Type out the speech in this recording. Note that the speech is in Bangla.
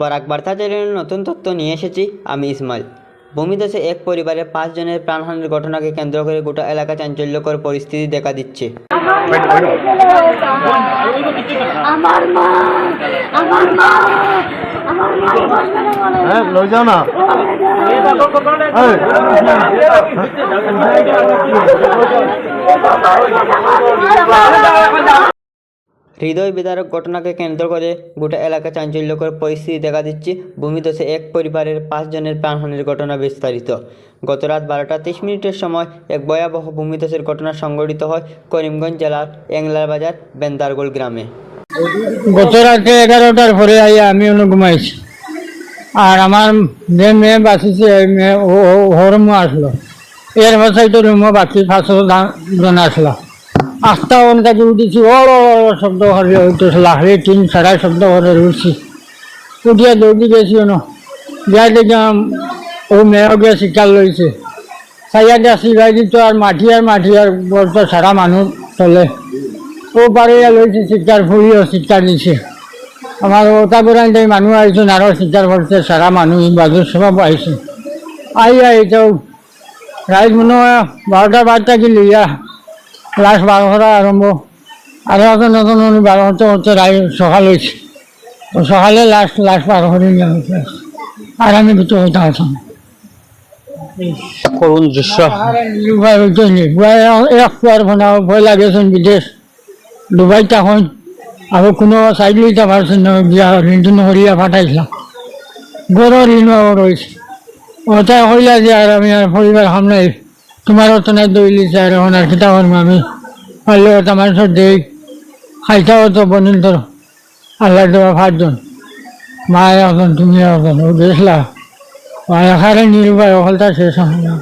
বরাক বার্তা চ্যানেলের নতুন তথ্য নিয়ে এসেছি আমি ইসমাইল। ভূমিধসে এক পরিবারের পাঁচজনের প্রাণহানির ঘটনাকে কেন্দ্র করে গোটা এলাকা চাঞ্চল্যকর পরিস্থিতি দেখা দিচ্ছে। আমার মা আমার মা আমার মা না বলে হ্যাঁ লই যাও না হৃদয় বিদারক ঘটনাকে কেন্দ্র করে গোটা এলাকা চাঞ্চল্যকর পরিস্থিতি দেখা দিচ্ছে। ভূমিধসে এক পরিবারের পাঁচজনের প্রাণহানির ঘটনা বিস্তারিত। গত রাত বারোটা তেইশ মিনিটের সময় এক ভয়াবহ ভূমিধসের ঘটনা সংঘটিত হয় করিমগঞ্জ জেলার এংলার বাজার বেন্দারগোল গ্রামে। গত রাতে এগারোটার পরে আইয়া আমি ঘুমাইছি। আর আমার যে মেয়ে বাঁচিছে, মেয়ে, ও হরমো আসলো। এর বছর তো রুমো বাকি, পাঁচশো জন আসলো। আস্তা ওন কাছে উঠেছি ওড় শব্দ করে উঠেছে লাহরি টিন সারা শব্দ করে উঠছি। উঠিয়া দৌড়ি গেছি ন যাই দেখলাম, ও মেয়েও গিয়ে শিকার লইছে। সাইয়া দিয়া সিলাই দিত আর মাটি আর মাটি আর বলতো সারা মানুষ চলে। ও পারে লইছে চিৎকার ফুরিও চিৎকার দিছে। আমার ওটা বেড়াই যাই মানুহ আহিছে আরও চিৎকার করছে সারা মানুহ বাজুর সব আহিছে। আই আইতাও রাইজ মনে হয় বারোটা বারোটা কি লইয়া লাস্ট বারোটা আরম্ভ। আরও এখন নতুন উনি বারো হতে হতে রাই সকাল হয়েছে তো সকালে লাস্ট লাস্ট বারো নিয়ে হয়েছে আর আমি ভিতরে হইতে আসলাম করুণ দৃশ্য। হইতে এক পুয়ার ফোনাও ভয় লাগেছেন বিদেশ। ডুবাই তখন আৰু কোনো চাইড লইতে পারছেন না। বিয়া ঋণ হরিয়া ফাটাইছিলাম বড় ঋণ রয়েছে ওটাই হইলা যে আর আমি আর পরিবার সামনে তোমারও অত নাই দইলি চাই এখন আর কিতা করব আমি। পারলে ওটা মানুষের দেই। খাইটাও তো বনিল তোর। আল্লাহ দেওয়া ফাটজন মা এখন তুমি এখন ও গেছিলা মা এখানে নির্বায় হলটা শেষ হয় না।